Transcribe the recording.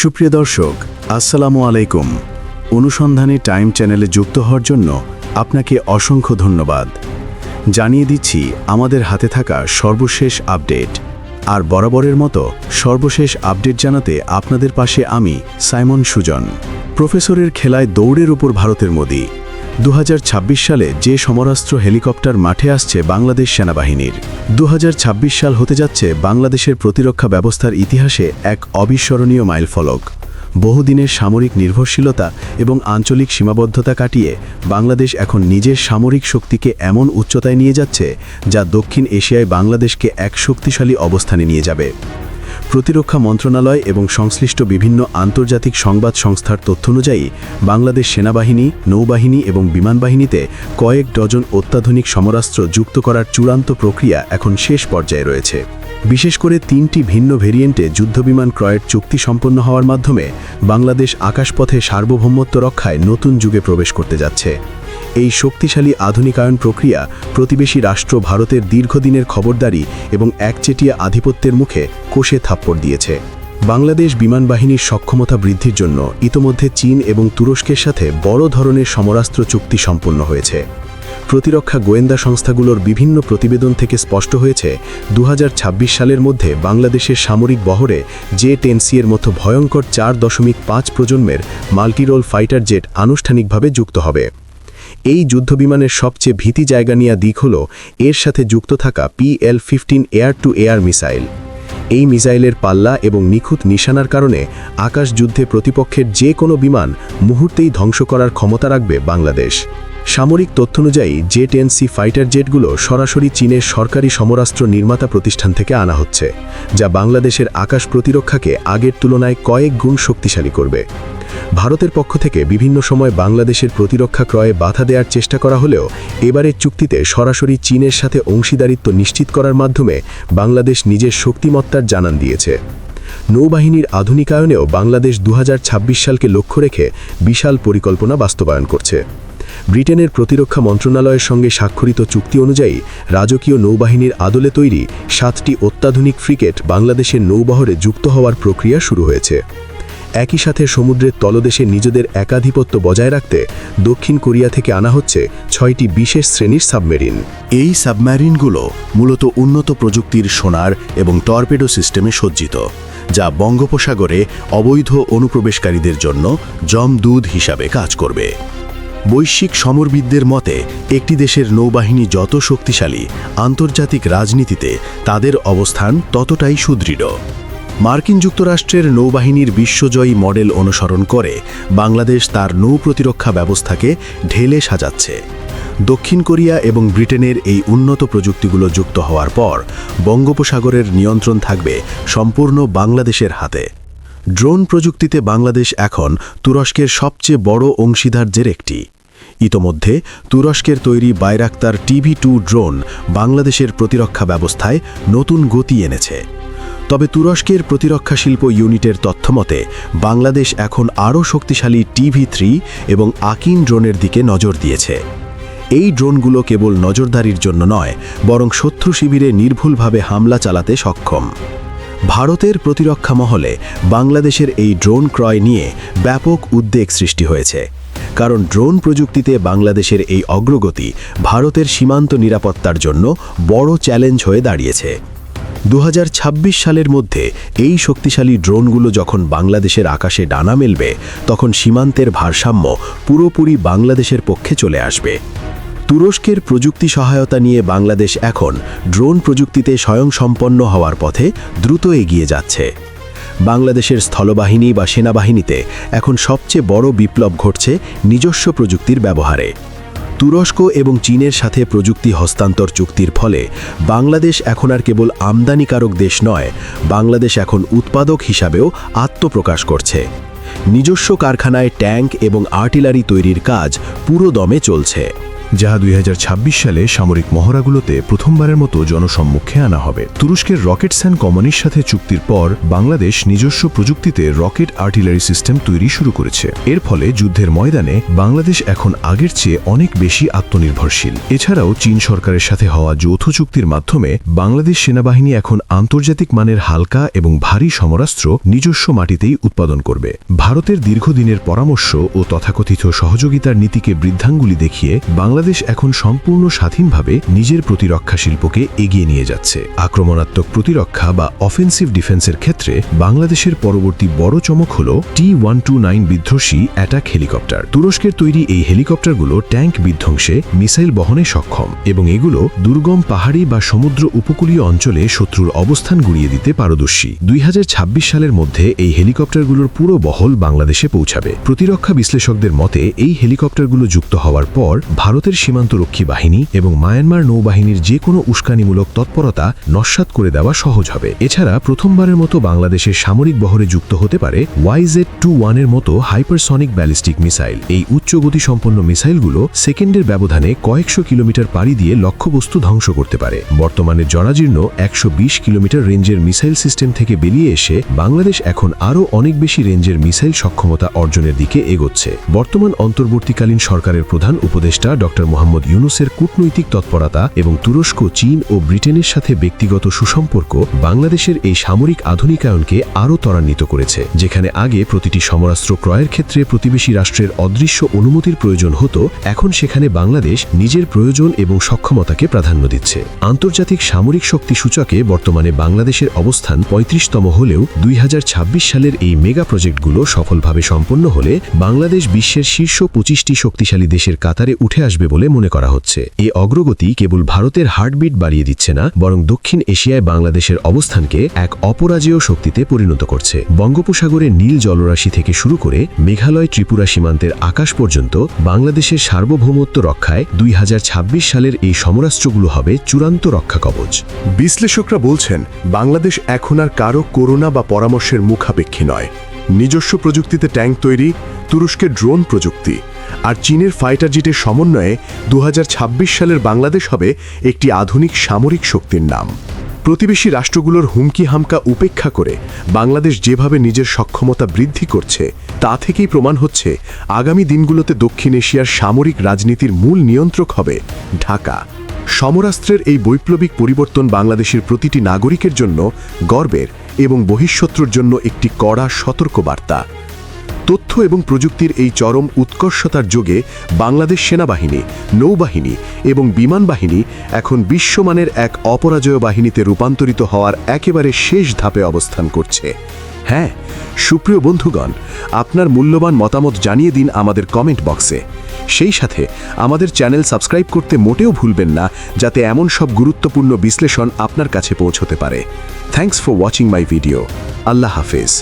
সুপ্রিয় দর্শক, আসসালামু আলাইকুম। অনুসন্ধানে টাইম চ্যানেলে যুক্ত হওয়ার জন্য আপনাকে অসংখ্য ধন্যবাদ। জানিয়ে দিচ্ছি, আমাদের হাতে থাকা সর্বশেষ আপডেট। আর বরাবরের মতো সর্বশেষ আপডেট জানাতে আপনাদের পাশে আমি সাইমন সুজন। প্রফেসরের খেলায় দৌড়ের উপর ভারতের মোদি। দু হাজার ছাব্বিশ সালে যে সমরাস্ত্র হেলিকপ্টার মাঠে আসছে বাংলাদেশ সেনাবাহিনীর দু হাজার ছাব্বিশ সাল হতে যাচ্ছে বাংলাদেশের প্রতিরক্ষা ব্যবস্থার ইতিহাসে এক অবিস্মরণীয় মাইলফলক। বহুদিনের সামরিক নির্ভরশীলতা এবং আঞ্চলিক সীমাবদ্ধতা কাটিয়ে বাংলাদেশ এখন নিজের সামরিক শক্তিকে এমন উচ্চতায় নিয়ে যাচ্ছে যা দক্ষিণ এশিয়ায় বাংলাদেশকে এক শক্তিশালী অবস্থানে নিয়ে যাবে। প্রতিরক্ষা মন্ত্রণালয় এবং সংশ্লিষ্ট বিভিন্ন আন্তর্জাতিক সংবাদ সংস্থার তথ্য অনুযায়ী, বাংলাদেশ সেনাবাহিনী, নৌবাহিনী এবং বিমানবাহিনীতে কয়েক ডজন অত্যাধুনিক সমরাস্ত্র যুক্ত করার চূড়ান্ত প্রক্রিয়া এখন শেষ পর্যায়ে রয়েছে। বিশেষ করে তিনটি ভিন্ন ভেরিয়েন্টে যুদ্ধবিমান ক্রয়ের চুক্তি সম্পন্ন হওয়ার মাধ্যমে, বাংলাদেশ আকাশপথে সার্বভৌমত্ব রক্ষায় নতুন যুগে প্রবেশ করতে যাচ্ছে। এই শক্তিশালী আধুনিকায়ন প্রক্রিয়া প্রতিবেশী রাষ্ট্র ভারতের দীর্ঘদিনের খবরদারি এবং একচেটিয়া আধিপত্যের মুখে কোষে থাপ্পড় দিয়েছে। বাংলাদেশ বিমান বাহিনীর সক্ষমতা বৃদ্ধির জন্য ইতোমধ্যে চীন এবং তুরস্কের সাথে বড় ধরনের সমরাস্ত্র চুক্তি সম্পন্ন হয়েছে। প্রতিরক্ষা গোয়েন্দা সংস্থাগুলোর বিভিন্ন প্রতিবেদন থেকে স্পষ্ট হয়েছে দু হাজার ছাব্বিশ সালের মধ্যে বাংলাদেশের সামরিক বহরে জে টেনসি মতো ভয়ঙ্কর চার দশমিক পাঁচ প্রজন্মের মাল্টিরোল ফাইটার জেট আনুষ্ঠানিকভাবে যুক্ত হবে। এই যুদ্ধবিমানের সবচেয়ে ভীতি জায়গা নেওয়া দিক হল এর সাথে যুক্ত থাকা PL fifteen air to air missile. এই মিসাইলের পাল্লা এবং নিখুঁত নিশানার কারণে আকাশ যুদ্ধে প্রতিপক্ষের যে কোনো বিমান মুহূর্তেই ধ্বংস করার ক্ষমতা রাখবে বাংলাদেশ। সামরিক তথ্য অনুযায়ী জে টেন সি ফাইটার জেটগুলো সরাসরি চীনের সরকারি সমরাস্ত্র নির্মাতা প্রতিষ্ঠান থেকে আনা হচ্ছে, যা বাংলাদেশের আকাশ প্রতিরক্ষাকে আগের তুলনায় কয়েক গুণ শক্তিশালী করবে। ভারতের পক্ষ থেকে বিভিন্ন সময় বাংলাদেশের প্রতিরক্ষা ক্রয়ে বাধা দেওয়ার চেষ্টা করা হলেও এবারের চুক্তিতে সরাসরি চীনের সাথে অংশীদারিত্ব নিশ্চিত করার মাধ্যমে বাংলাদেশ নিজের শক্তিমত্তার জানান দিয়েছে। নৌবাহিনীর আধুনিকায়নেও বাংলাদেশ দু হাজার ছাব্বিশ সালকে লক্ষ্য রেখে বিশাল পরিকল্পনা বাস্তবায়ন করছে। ব্রিটেনের প্রতিরক্ষা মন্ত্রণালয়ের সঙ্গে স্বাক্ষরিত চুক্তি অনুযায়ী রাজকীয় নৌবাহিনীর আদলে তৈরি সাতটি অত্যাধুনিক ফ্রিকেট বাংলাদেশের নৌবহরে যুক্ত হওয়ার প্রক্রিয়া শুরু হয়েছে। একই সাথে সমুদ্রের তলদেশে নিজেদের একাধিপত্য বজায় রাখতে দক্ষিণ কোরিয়া থেকে আনা হচ্ছে ছয়টি বিশেষ শ্রেণির সাবমেরিন। এই সাবমেরিনগুলো মূলত উন্নত প্রযুক্তির সোনার এবং টর্পেডো সিস্টেমে সজ্জিত, যা বঙ্গোপসাগরে অবৈধ অনুপ্রবেশকারীদের জন্য জমদুধ হিসাবে কাজ করবে। বৈশ্বিক সমরবিদদের মতে, একটি দেশের নৌবাহিনী যত শক্তিশালী আন্তর্জাতিক রাজনীতিতে তাদের অবস্থান ততটাই সুদৃঢ়। মার্কিন যুক্তরাষ্ট্রের নৌবাহিনীর বিশ্বজয়ী মডেল অনুসরণ করে বাংলাদেশ তার নৌ প্রতিরক্ষা ব্যবস্থাকে ঢেলে সাজাচ্ছে। দক্ষিণ কোরিয়া এবং ব্রিটেনের এই উন্নত প্রযুক্তিগুলো যুক্ত হওয়ার পর বঙ্গোপসাগরের নিয়ন্ত্রণ থাকবে সম্পূর্ণ বাংলাদেশের হাতে। ড্রোন প্রযুক্তিতে বাংলাদেশ এখন তুরস্কের সবচেয়ে বড় অংশীদারদের একটি। ইতোমধ্যে তুরস্কের তৈরি বাইরাক্তার টিভি টু ড্রোন বাংলাদেশের প্রতিরক্ষা ব্যবস্থায় নতুন গতি এনেছে। তবে তুরস্কের প্রতিরক্ষা শিল্প ইউনিটের তথ্যমতে বাংলাদেশ এখন আরও শক্তিশালী টিভি থ্রি এবং আকিন ড্রোনের দিকে নজর দিয়েছে। এই ড্রোনগুলো কেবল নজরদারির জন্য নয়, বরং শত্রু শিবিরে নির্ভুলভাবে হামলা চালাতে সক্ষম। ভারতের প্রতিরক্ষা মহলে বাংলাদেশের এই ড্রোন ক্রয় নিয়ে ব্যাপক উদ্বেগ সৃষ্টি হয়েছে, কারণ ড্রোন প্রযুক্তিতে বাংলাদেশের এই অগ্রগতি ভারতের সীমান্ত নিরাপত্তার জন্য বড় চ্যালেঞ্জ হয়ে দাঁড়িয়েছে। দু হাজার ছাব্বিশ সালের মধ্যে এই শক্তিশালী ড্রোনগুলো যখন বাংলাদেশের আকাশে ডানা মেলবে, তখন সীমান্তের ভারসাম্য পুরোপুরি বাংলাদেশের পক্ষে চলে আসবে। তুরস্কের প্রযুক্তি সহায়তা নিয়ে বাংলাদেশ এখন ড্রোন প্রযুক্তিতে স্বয়ংসম্পন্ন হওয়ার পথে দ্রুত এগিয়ে যাচ্ছে। বাংলাদেশের স্থলবাহিনী বা সেনাবাহিনীতে এখন সবচেয়ে বড় বিপ্লব ঘটছে নিজস্ব প্রযুক্তির ব্যবহারে। তুরস্ক এবং চীনের সাথে প্রযুক্তি হস্তান্তর চুক্তির ফলে বাংলাদেশ এখন আর কেবল আমদানিকারক দেশ নয়, বাংলাদেশ এখন উৎপাদক হিসাবেও আত্মপ্রকাশ করছে। নিজস্ব কারখানায় ট্যাঙ্ক এবং আর্টিলারি তৈরির কাজ পুরো দমে চলছে। যাহা দুই হাজার ছাব্বিশ সালে সামরিক মহড়াগুলোতে প্রথমবারের মতো জনসম্মুখে আনা হবে। তুরস্কের রকেট স্যান কমনির সাথে চুক্তির পর বাংলাদেশ নিজস্ব প্রযুক্তিতে রকেট আর্টিলারি সিস্টেম তৈরি শুরু করেছে। এর ফলে যুদ্ধের ময়দানে বাংলাদেশ এখন আগের চেয়ে অনেক বেশি আত্মনির্ভরশীল। এছাড়াও চীন সরকারের সাথে হওয়া যৌথ চুক্তির মাধ্যমে বাংলাদেশ সেনাবাহিনী এখন আন্তর্জাতিক মানের হালকা এবং ভারী সমরাস্ত্র নিজস্ব মাটিতেই উৎপাদন করবে। ভারতের দীর্ঘদিনের পরামর্শ ও তথাকথিত সহযোগিতার নীতিকে বৃদ্ধাঙ্গুলি দেখিয়ে বাংলাদেশ এখন সম্পূর্ণ স্বাধীনভাবে নিজের প্রতিরক্ষা শিল্পকে এগিয়ে নিয়ে যাচ্ছে। আক্রমণাত্মক প্রতিরক্ষা বা অফেন্সিভ ডিফেন্সের ক্ষেত্রে বাংলাদেশের পরবর্তী বড় চমক হল টি ওয়ান টু নাইন বিধ্বসী অ্যাটাক হেলিকপ্টার তুরস্কের তৈরি এই হেলিকপ্টারগুলো ট্যাঙ্ক বিধ্বংসে মিসাইল বহনে সক্ষম এবং এগুলো দুর্গম পাহাড়ি বা সমুদ্র উপকূলীয় অঞ্চলে শত্রুর অবস্থান গুড়িয়ে দিতে পারদর্শী। দুই হাজার ছাব্বিশ সালের মধ্যে এই হেলিকপ্টারগুলোর পুরো বহল বাংলাদেশে পৌঁছাবে। প্রতিরক্ষা বিশ্লেষকদের মতে, এই হেলিকপ্টারগুলো যুক্ত হওয়ার পর ভারতের সীমান্তরক্ষী বাহিনী এবং মায়ানমার নৌবাহিনীর যে কোনো উস্কানিমূলক তৎপরতা নস্বাত করে দেওয়া সহজ হবে। এছাড়া প্রথমবারের মতো বাংলাদেশের সামরিক বহরে যুক্ত হতে পারে ওয়াইজেড টু ওয়ানের মতো হাইপারসনিক ব্যালিস্টিক মিসাইল। এই উচ্চ গতিসম্পন্ন মিসাইলগুলো সেকেন্ডের ব্যবধানে কয়েকশো কিলোমিটার পাড়ি দিয়ে লক্ষ্যবস্তু ধ্বংস করতে পারে। বর্তমানে জরাজীর্ণ একশো বিশ কিলোমিটার রেঞ্জের মিসাইল সিস্টেম থেকে বেরিয়ে এসে বাংলাদেশ এখন আরও অনেক বেশি রেঞ্জের মিসাইল সক্ষমতা অর্জনের দিকে এগোচ্ছে। বর্তমান অন্তর্বর্তীকালীন সরকারের প্রধান উপদেষ্টা ড মোহাম্মদ ইউনুসের কূটনৈতিক তৎপরতা এবং তুরস্ক, চীন ও ব্রিটেনের সাথে ব্যক্তিগত সুসম্পর্ক বাংলাদেশের এই সামরিক আধুনিকায়নকে আরও ত্বরান্বিত করেছে, যেখানে আগে প্রতিটি সমরাস্ত্র ক্রয়ের ক্ষেত্রে প্রতিবেশী রাষ্ট্রের অদৃশ্য অনুমতির প্রয়োজন হতো, এখন সেখানে বাংলাদেশ নিজের প্রয়োজন এবং সক্ষমতাকে প্রাধান্য দিচ্ছে। আন্তর্জাতিক সামরিক শক্তি সূচকে বর্তমানে বাংলাদেশের অবস্থান পঁয়ত্রিশতম হলেও দুই হাজার ছাব্বিশ সালের এই মেগা প্রজেক্টগুলো সফলভাবে সম্পন্ন হলে বাংলাদেশ বিশ্বের শীর্ষ পঁচিশটি শক্তিশালী দেশের কাতারে উঠে আসবে বলে মনে করা হচ্ছে। এই অগ্রগতি কেবল ভারতের হার্টবিট বাড়িয়ে দিচ্ছে না, বরং দক্ষিণ এশিয়ায় বাংলাদেশের অবস্থানকে এক অপরাজেয় শক্তিতে পরিণত করছে। বঙ্গোপসাগরের নীল জলরাশি থেকে শুরু করে মেঘালয় ত্রিপুরা সীমান্তের আকাশ পর্যন্ত বাংলাদেশের সার্বভৌমত্ব রক্ষায় দুই হাজার ছাব্বিশ সালের এই সমরাষ্ট্রগুলো হবে চূড়ান্ত রক্ষা কবচ। বিশ্লেষকরা বলছেন, বাংলাদেশ এখন আর কারও করোনা বা পরামর্শের মুখাপেক্ষী নয়। নিজস্ব প্রযুক্তিতে ট্যাঙ্ক তৈরি, তুরস্কের ড্রোন প্রযুক্তি আর চীনের ফাইটার জিটের সমন্বয়ে দু হাজার ছাব্বিশ সালের বাংলাদেশ হবে একটি আধুনিক সামরিক শক্তির নাম। প্রতিবেশী রাষ্ট্রগুলোর হুমকি হামকা উপেক্ষা করে বাংলাদেশ যেভাবে নিজের সক্ষমতা বৃদ্ধি করছে, তা থেকেই প্রমাণ হচ্ছে আগামী দিনগুলোতে দক্ষিণ এশিয়ার সামরিক রাজনীতির মূল নিয়ন্ত্রক হবে ঢাকা। সমরাস্ত্রের এই বৈপ্লবিক পরিবর্তন বাংলাদেশের প্রতিটি নাগরিকের জন্য গর্বের এবং বহিঃশত্রুর জন্য একটি কড়া সতর্কবার্তা। তথ্য এবং প্রযুক্তির এই চরম উৎকর্ষতার যোগে বাংলাদেশ সেনাবাহিনী, নৌবাহিনী এবং বিমান বাহিনী এখন বিশ্বমানের এক অপরাজয় বাহিনীতে রূপান্তরিত হওয়ার একেবারে শেষ ধাপে অবস্থান করছে। হ্যাঁ সুপ্রিয় বন্ধুগণ, আপনার মূল্যবান মতামত জানিয়ে দিন আমাদের কমেন্ট বক্সে। সেই সাথে আমাদের চ্যানেল সাবস্ক্রাইব করতে মোটেও ভুলবেন না, যাতে এমন সব গুরুত্বপূর্ণ বিশ্লেষণ আপনার কাছে পৌঁছতে পারে। Thanks for watching my video আল্লাহ হাফেজ।